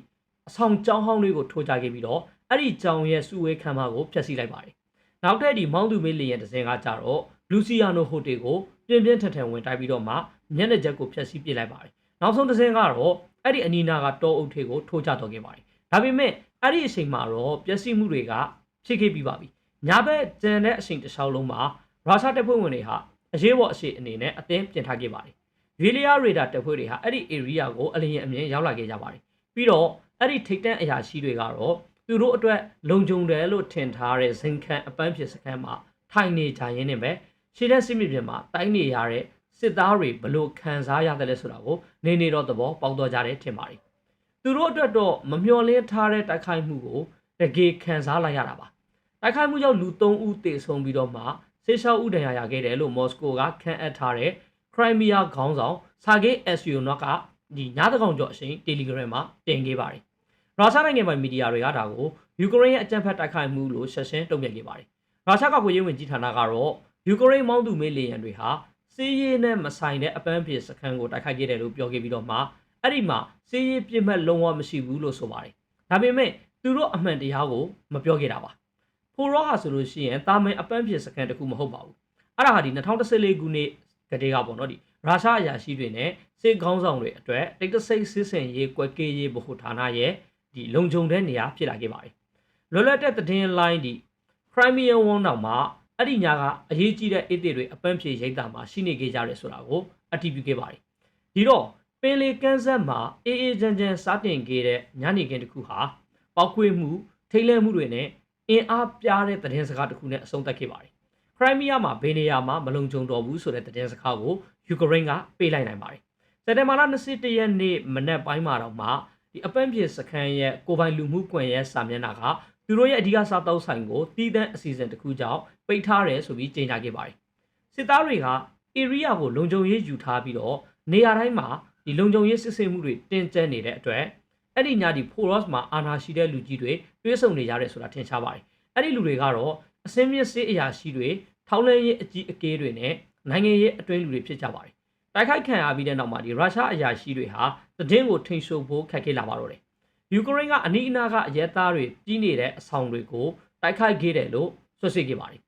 အဆောင်ကျောင်းဟောင်းလေးကိုထိုးကြခဲ့ပြီးတော့အဲ့ဒီကျောင်းရဲ့စုဝေးခန်းမကိုဖျက်ဆီးလိုက်ပါတယ်။နောက်ထပ်ဒီမောင်းသူမေးလင်ရဲ့တစ်ဆင်းကကြတော့လူစီယာနိုဟိုတယ်ကိုပြင်းပြင်းထန်ထန်ဝင်တိုက်ပြီးတော့မှမျက်နှာချက်ကိုဖျက်ဆီးပစ်လိုက်ပါတယ်။နောက်ဆုံးတစ်ဆင်းကတော့ အဲ့ဒီအနီနာကတောအုပ်ထေကိုထိုးချတော်ခဲ့ပါတယ်။ဒါပေမဲ့အဲ့ဒီအချိန်မှာတော့ပျက်စီးမှုတွေကဖြစ်ခဲ့ပြီးပါပြီ။ညာဘက်ကျန်တဲ့အချိန်တစ်လျှောက်လုံးမှာရုရှားတပ်ဖွဲ့ဝင်တွေဟာအရေးပေါ်အရှိအနေနဲ့အသင်းပြင်ထားခဲ့ပါတယ်။ရီလီယာရေဒါတပ်ဖွဲ့တွေဟာအဲ့ဒီ area ကိုအလင်းအမြင်ရောက်လာခဲ့ကြပါတယ်။ပြီးတော့အဲ့ဒီထိတ်တန့်အရာရှိတွေကတော့သူတို့အတွက်လုံခြုံတယ်လို့ထင်ထားတဲ့ဇင်ခံအပန်းဖြစ်စခန်းမှာထိုင်နေကြရင်းနဲ့ပဲရှေ့တဲ့စစ်မြေပြင်မှာတိုင်းနေရတဲ့ စစ်သားတွေဘလို့ခံစားရတယ်လဲဆိုတာကိုနေနေတော့သဘောပေါက်တော့ကြတယ်ထင်ပါတယ်။သူတို့အတွက်တော့မမျှော်လင့်ထားတဲ့တိုက်ခိုက်မှုကိုတကယ်ခံစားလိုက်ရတာပါ။တိုက်ခိုက်မှုကြောင့်လူ3ဦးသေဆုံးပြီးတော့မှဆေးရှောက်ဦးဒဏ်ရာရခဲ့တယ်လို့မော်စကိုကခန့်အပ်ထားတဲ့ခရိုင်းမီးယားခေါင်းဆောင်ဆာဂေးအက်ဆီယိုနော့ကဒီညတကောင်ကျော်အချိန် Telegram မှာတင်ခဲ့ပါတယ်။ရုရှားနိုင်ငံပိုင်မီဒီယာတွေကဒါကိုယူကရိန်းရဲ့အကြမ်းဖက်တိုက်ခိုက်မှုလို့ဆက်ရှင်တုံ့ပြန်ခဲ့ပါတယ်။ရုရှားကကိုရေးဝင်ကြီးဌာနကတော့ယူကရိန်းမောင်းသူမေးလေယံတွေဟာ စီးရေးနဲ့မဆိုင်တဲ့အပန်းဖြေစခန်းကိုတိုက်ခိုက်ခဲ့တယ်လို့ပြောခဲ့ပြီးတော့မှအဲ့ဒီမှာစီးရေးပြစ်မှတ်လုံးဝမရှိဘူးလို့ဆိုပါတယ်။ဒါပေမဲ့သူတို့အမှန်တရားကိုမပြောခဲ့တာပါ။ဖိုရောဟာဆိုလို့ရှိရင်တာမန်အပန်းဖြေစခန်းတခုမဟုတ်ပါဘူး။အဲ့ဒါဟာဒီ2014ခုနှစ်ကတည်းကပေါ့နော်ဒီရုရှားအရာရှိတွေနဲ့စစ်ကောင်းဆောင်တွေအတွက်တိတ်တဆိတ်စစ်စင်ရေးကွက်ကေးရေးဗဟိုဌာနရဲ့ဒီလုံခြုံတဲ့နေရာဖြစ်လာခဲ့ပါတယ်။လွတ်လပ်တဲ့သတင်းလိုင်းဒီ Crimean War နောက်မှာ အဲ့ဒီညာကအရေးကြီးတဲ့အေးသေးတွေအပန်းဖြေရိတ်တာမှာရှိနေခဲ့ကြတယ်ဆိုတာကိုအတည်ပြုခဲ့ပါတယ်။ဒီတော့ပင်လေကန်းဆက်မှာအေးအေးချမ်းချမ်းစားတင်ခဲ့တဲ့ညနေခင်းတစ်ခုဟာပောက်ကွေးမှုထိတ်လန့်မှုတွေနဲ့အင်အားပြားတဲ့သတင်းစကားတစ်ခုနဲ့အဆုံးသတ်ခဲ့ပါတယ်။ခရိုင်းမီးယားမှာဘေးနေယာမှာမလုံခြုံတော့ဘူးဆိုတဲ့သတင်းစကားကိုယူကရိန်းကပေးလိုက်နိုင်ပါတယ်။စက်တင်ဘာလ21ရက်နေ့မနက်ပိုင်းမှာတော့မှဒီအပန်းဖြေစခန်းရဲ့ကိုပိုင်လူမှုကွန်ရက်စာမျက်နှာကသူတို့ရဲ့အဓိကစားတောက်ဆိုင်ကိုတည်တဲ့အစီအစဉ်တစ်ခုကြောင့် ပိတ်ထားတယ်ဆိုပြီးကြေညာခဲ့ပါတယ်။စစ်သားတွေက area ကိုလုံခြုံရေးယူထားပြီးတော့နေရာတိုင်းမှာဒီလုံခြုံရေးစစ်ဆေးမှုတွေတင်းကျပ်နေတဲ့အတွက်အဲ့ဒီညဒီ Foros မှာအာဏာရှိတဲ့လူကြီးတွေတွေးဆုံနေကြတယ်ဆိုတာထင်ရှားပါတယ်။အဲ့ဒီလူတွေကတော့အစင်းမြင့်စေးအရာရှိတွေထောင်းလဲရေးအကြီးအကဲတွေနဲ့နိုင်ငံရေးအတွင်းလူတွေဖြစ်ကြပါတယ်တိုက်ခိုက်ခံရပြီးတဲ့နောက်မှာဒီရုရှားအရာရှိတွေဟာသတင်းကိုထိန်ရှုပ်ဖို့ခက်ခဲလာပါတော့တယ်ယူကရိန်းကအနီးအနားကအရက်သားတွေကြီးနေတဲ့အဆောင်တွေကိုတိုက်ခိုက်ခဲ့တယ်လို့ဆွဆွခဲ့ပါတယ်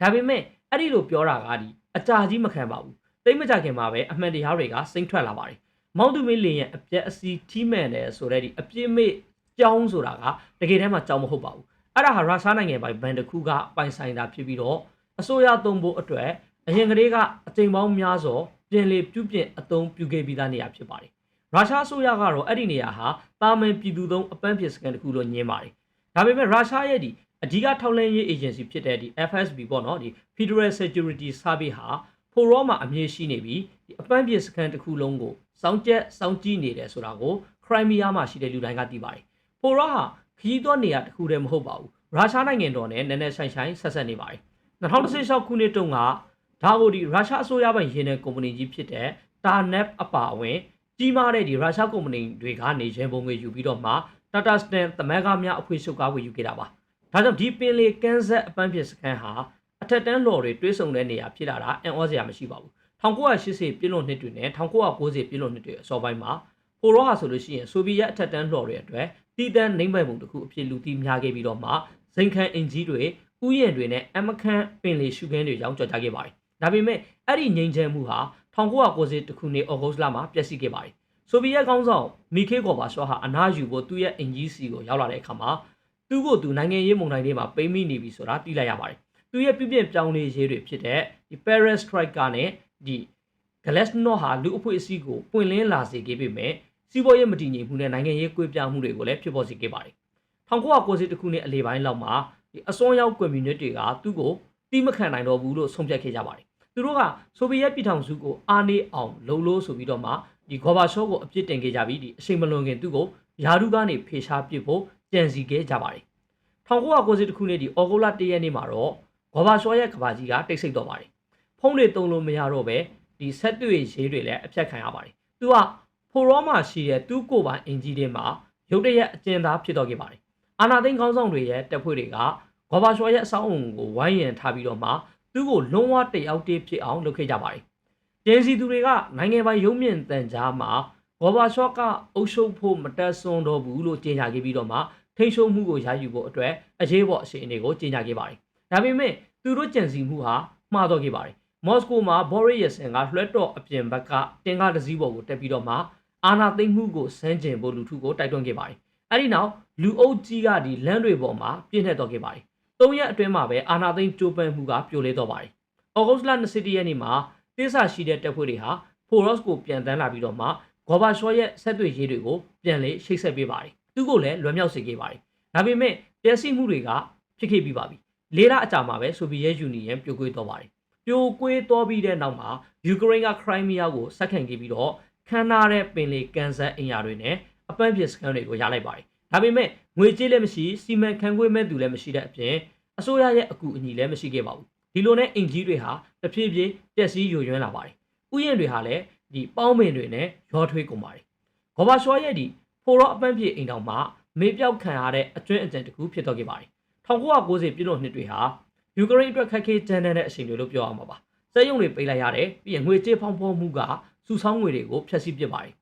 ဒါပေမဲ့အဲ့ဒီလိုပြောတာကဒီအကြာကြီးမခံပါဘူးတိတ်မကြခင်မှာပဲအမှန်တရားတွေကစိမ့်ထွက်လာပါတယ်မောင်တူမင်းလင်ရဲ့အပြက်အစီထီးမှန်တယ်ဆိုတဲ့ဒီအပြစ်မေ့ကြောင်းဆိုတာကတကယ်တမ်းမှကြောင်းမဟုတ်ပါဘူးအဲ့ဒါဟာရုရှားနိုင်ငံပိုင်ဘန်တစ်ခုကပိုင်ဆိုင်တာဖြစ်ပြီးတော့အစိုးရသုံးဖို့အတွက်အရင်ကတည်းကအကြိမ်ပေါင်းများစွာပြင်လေပြုပြင်အသုံးပြုခဲ့ပြီးသားနေရာဖြစ်ပါတယ်ရုရှားအစိုးရကတော့အဲ့ဒီနေရာဟာတာမန်ပြည်သူသုံးအပန်းဖြေစကန်တစ်ခုလို့ညင်းပါတယ်ဒါပေမဲ့ရုရှားရဲ့ဒီ အဓိကထောက်လှမ်းရေး agency ဖြစ်တဲ့ဒီ FSB ပေါ့နော်ဒီ Federal Security Service ဟာဖိုရောမှာအမည်ရှိနေပြီးဒီအပန်းပြေစခန်းတစ်ခုလုံးကိုစောင့်ကြက်စောင့်ကြည့်နေတယ်ဆိုတာကိုခရိုင်းမီးယားမှာရှိတဲ့လူတိုင်းကသိပါတယ်။ဖိုရောဟာခရီးသွားနေရာတစ်ခုတည်းမဟုတ်ပါဘူး။ရုရှားနိုင်ငံတော်နဲ့နည်းနည်းဆိုင်ဆိုင်ဆက်ဆက်နေပါတယ်။2016ခုနှစ်တုန်းကဒါကိုဒီရုရှားအစိုးရပိုင်ရင်းတဲ့ကုမ္ပဏီကြီးဖြစ်တဲ့ Tarnap အပါအဝင်ကြီးမားတဲ့ဒီရုရှားကုမ္ပဏီတွေကနေရန်ပုံငွေယူပြီးတော့မှ Tata Steel တမန်ကားများအဖွဲ့ချုပ်ကားဝယ်ယူခဲ့တာပါ။ ဒါကြောင့်ဒီပင်လေကန်းဆက်အပန်းဖြေစခန်းဟာအထက်တန်းလော်တွေတွဲဆုံတဲ့နေရာဖြစ်လာတာအံ့ဩစရာမရှိပါဘူး1980ပြည့်လွန်နှစ်တွေနဲ့1990ပြည့်လွန်နှစ်တွေအစောပိုင်းမှာပိုရောဟာဆိုလို့ရှိရင်ဆိုဗီယက်အထက်တန်းလော်တွေအတွက်တည်တံ့နိုင်ပိုင်မှုတစ်ခုအဖြစ်လူသိများခဲ့ပြီးတော့မှဇိမ်ခံအင်ဂျီတွေဥယျာဉ်တွေနဲ့အမခန့်ပင်လေရှုခင်းတွေကြောင့်ကြော်ကြခဲ့ပါတယ်ဒါပေမဲ့အဲ့ဒီငြိမ်ချမ်းမှုဟာ1990ခုနှစ်ဩဂုတ်လမှာပျက်စီးခဲ့ပါတယ်ဆိုဗီယက်ကောင်းဆောင်မီခေကော်ဘာရှောဟာအနားယူဖို့သူ့ရဲ့အင်ဂျီစီကိုရောက်လာတဲ့အခါမှာ သူ့ကိုသူနိုင်ငံရေးမုန်တိုင်းတွေမှာပိတ်မိနေပြီဆိုတာသိလိုက်ရပါတယ်သူရဲ့ပြပြပြောင်းလဲရေးတွေဖြစ်တဲ့ဒီ Paris Striker နဲ့ဒီ Glasnost ဟာလူအဖွဲ့အစည်းကိုပွင့်လင်းလာစေခဲ့ပေမဲ့စီးပွားရေးမတည်ငြိမ်မှုနဲ့နိုင်ငံရေးကွေးပြားမှုတွေကိုလည်းဖြစ်ပေါ်စေခဲ့ပါတယ်1990ခုနှစ်အလေပိုင်းလောက်မှာဒီအစွန်းရောက်ကွန်မြူနတီကသူ့ကိုတီးမခံနိုင်တော့ဘူးလို့ဆုံးဖြတ်ခဲ့ကြပါတယ်သူတို့ကဆိုဗီယက်ပြည်ထောင်စုကိုအားနေအောင်လှုံလို့ဆိုပြီးတော့မှဒီဂေါ်ဘာရှော့ကိုအပြစ်တင်ခဲ့ကြပြီးဒီအချိန်မလွန်ခင်သူ့ကိုယာရုကနေဖေရှားပစ်ဖို့ ကြံစီခဲ့ကြပါတယ်1990ခုနှစ်ဒီဩဂုတ်လ1ရက်နေ့မှာတော့ဂေါ်ဘာရှော့ရဲ့ကဘာကြီးကတိတ်ဆိတ်တော့ပါတယ်ဖုန်းတွေတုံလို့မရတော့ပဲဒီဆက်တွေ့ရေးတွေလည်းအဖြတ်ခံရပါတယ်သူကဖိုရောမှာရှိတဲ့သူ့ကိုယ်ပိုင်အင်ဂျီတွေမှာရုတ်တရက်အကျဉ်းသားဖြစ်တော့ခဲ့ပါတယ်အာနာသိန်းကောင်းဆောင်တွေရဲ့တပ်ဖွဲ့တွေကဂေါ်ဘာရှော့ရဲ့အဆောက်အုံကိုဝိုင်းရံထားပြီးတော့မှသူ့ကိုလုံးဝတယောက်တည်းဖြစ်အောင်လုပ်ခဲ့ကြပါတယ်ဂျင်းစီသူတွေကနိုင်ငံပိုင်ရုံးမြင့်တန်ကြားမှာဂေါ်ဘာရှော့ကအုပ်ချုပ်ဖို့မတက်ဆွန်တော့ဘူးလို့ကြေညာခဲ့ပြီးတော့မှ ထိန်းချုပ်မှုကိုရယူဖို့အတွက်အရေးပေါ်အခြေအနေကိုကြေညာခဲ့ပါတယ်ဒါပေမဲ့သူတို့ကြံစီမှုဟာမှားတော့ခဲ့ပါတယ်မော်စကိုမှာဘော်ရီယဆန်ကလွှဲတော်အပြင်ဘက်ကတင်ကားတစ်စီးပေါ်ကိုတက်ပြီးတော့မှအာနာသိမ့်မှုကိုစမ်းကျင်ဖို့လူထုကိုတိုက်တွန်းခဲ့ပါတယ်အဲ့ဒီနောက်လူအုပ်ကြီးကဒီလမ်းတွေပေါ်မှာပြည့်နှက်တော့ခဲ့ပါတယ်သုံးရက်အတွင်းမှာပဲအာနာသိမ့်ကြိုးပမ်းမှုကပြိုလဲတော့ပါတယ်ဩဂုတ်လ27ရက်နေ့မှာတိစရှိတဲ့တပ်ဖွဲ့တွေဟာဖိုရော့စ်ကိုပြန်တန်းလာပြီးတော့မှဂေါ်ဘာရှော့ရဲ့ဆက်သွယ်ရေးတွေကိုပြန်လေရှိတ်ဆက်ပေးပါတယ် သူ့ကိုလည်းလွယ်မြောက်စေခဲ့ပါတယ်ဒါပေမဲ့ပျက်စီးမှုတွေကဖြစ်ခဲ့ပြီးပါပြီလေးလအကြာမှာပဲဆိုဗီယက်ယူနီယံပြိုကွေးသွားပါတယ်ပြိုကွေးသွားပြီးတဲ့နောက်မှာယူကရိန်းကခရိုင်းမီးယားကိုဆက်ခံခဲ့ပြီးတော့ခမ်းနားတဲ့ပင်လေကန်ဆတ်အင်ယာတွေနဲ့အပန်းပြစ်စခန်းတွေကိုရလိုက်ပါတယ်ဒါပေမဲ့ငွေကြေးလည်းမရှိစီမံခန့်ခွဲမဲ့သူလည်းမရှိတဲ့အပြင်အစိုးရရဲ့အကူအညီလည်းမရှိခဲ့ပါဘူးဒီလိုနဲ့အင်ဂျီတွေဟာတဖြည်းဖြည်းပျက်စီးယိုယွင်းလာပါတယ်ဥယျာဉ်တွေဟာလည်းဒီပေါင်းပင်တွေနဲ့ရောထွေးကုန်ပါတယ်ဂေါ်ဘာရှော့ရဲ့ဒီ ဖိုရော့အပန်းပြစ်အိမ်တောင်မှာမေပြောက်ခံရတဲ့အကျွင်းအကြံတစ်ခုဖြစ်တော့ခဲ့ပါတယ်1990ပြည့်လို့နှစ်တွေဟာယူကရိန်းအတွက်ခက်ခဲကြမ်းတမ်းတဲ့အချိန်တွေလို့ပြောရမှာပါစက်ရုံတွေပိတ်လိုက်ရတယ်ပြီးရင်ငွေကြေးဖောင်းဖောမှုကစုဆောင်းငွေတွေကိုဖျက်ဆီးပစ်ပါတယ်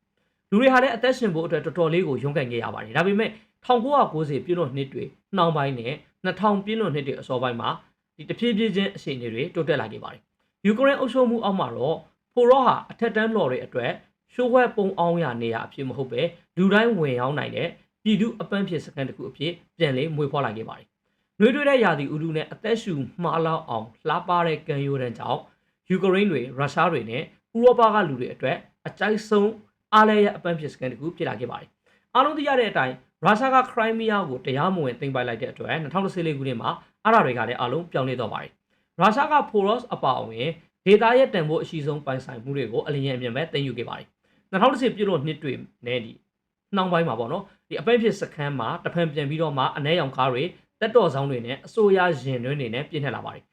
လူတွေဟာလည်းအသက်ရှင်ဖို့အတွက်တော်တော်လေးကိုရုန်းကန်ခဲ့ရပါတယ်ဒါပေမဲ့1990ပြည့်လို့နှစ်တွေနှောင်းပိုင်းနဲ့2000ပြည့်လို့နှစ်တွေအစောပိုင်းမှာဒီတဖြည်းဖြည်းချင်းအချိန်တွေတိုးတက်လာခဲ့ပါတယ်ယူကရိန်းအုပ်ချုပ်မှုအောက်မှာတော့ဖိုရော့ဟာအထက်တန်းလော်တွေအတွက် ရှိုးဝဲပုံအောင်ရနေရအဖြစ်မဟုတ်ပဲလူတိုင်းဝင်ရောက်နိုင်တဲ့ပြည်သူအပန်းဖြစ်စကန်တစ်ခုအဖြစ်ပြန်လည်မွေးဖွားလာခဲ့ပါတယ်။နှွေးထွေးတဲ့ယာတီဥတုနဲ့အသက်ရှူမှားလောက်အောင်လှပတဲ့ကံရိုးတန်းကြောင့်ယူကရိန်းတွေရုရှားတွေနဲ့ဥရောပကလူတွေအတွက်အကြိုက်ဆုံးအားလည်းရအပန်းဖြစ်စကန်တစ်ခုဖြစ်လာခဲ့ပါတယ်။အားလုံးသိရတဲ့အတိုင်းရုရှားကခရိုင်းမီးယားကိုတရားမဝင်သိမ်းပိုက်လိုက်တဲ့အတွက်2014ခုနှစ်မှာအားရတွေကလည်းအလုံးပြောင်းလဲတော့ပါတယ်။ရုရှားကဖိုရော့စ်အပါအဝင်ဒေတာရဲ့တန်ဖိုးအရှိဆုံးပိုင်ဆိုင်မှုတွေကိုအလင်းရအမြင်ပဲသိမ်းယူခဲ့ပါတယ် 2010ပြည့်လို့နှစ်တွေနဲ့ဒီနှောင်းပိုင်းမှာပေါ့နော်ဒီအပိတ်ဖြစ်စခန်းမှာတဖန်ပြန်ပြီးတော့မှအနှဲရောင်ကားတွေတက်တော်ဆောင်တွေနဲ့အစိုးရရင်တွင်းတွေနဲ့ပြည့်နှက်လာပါတယ်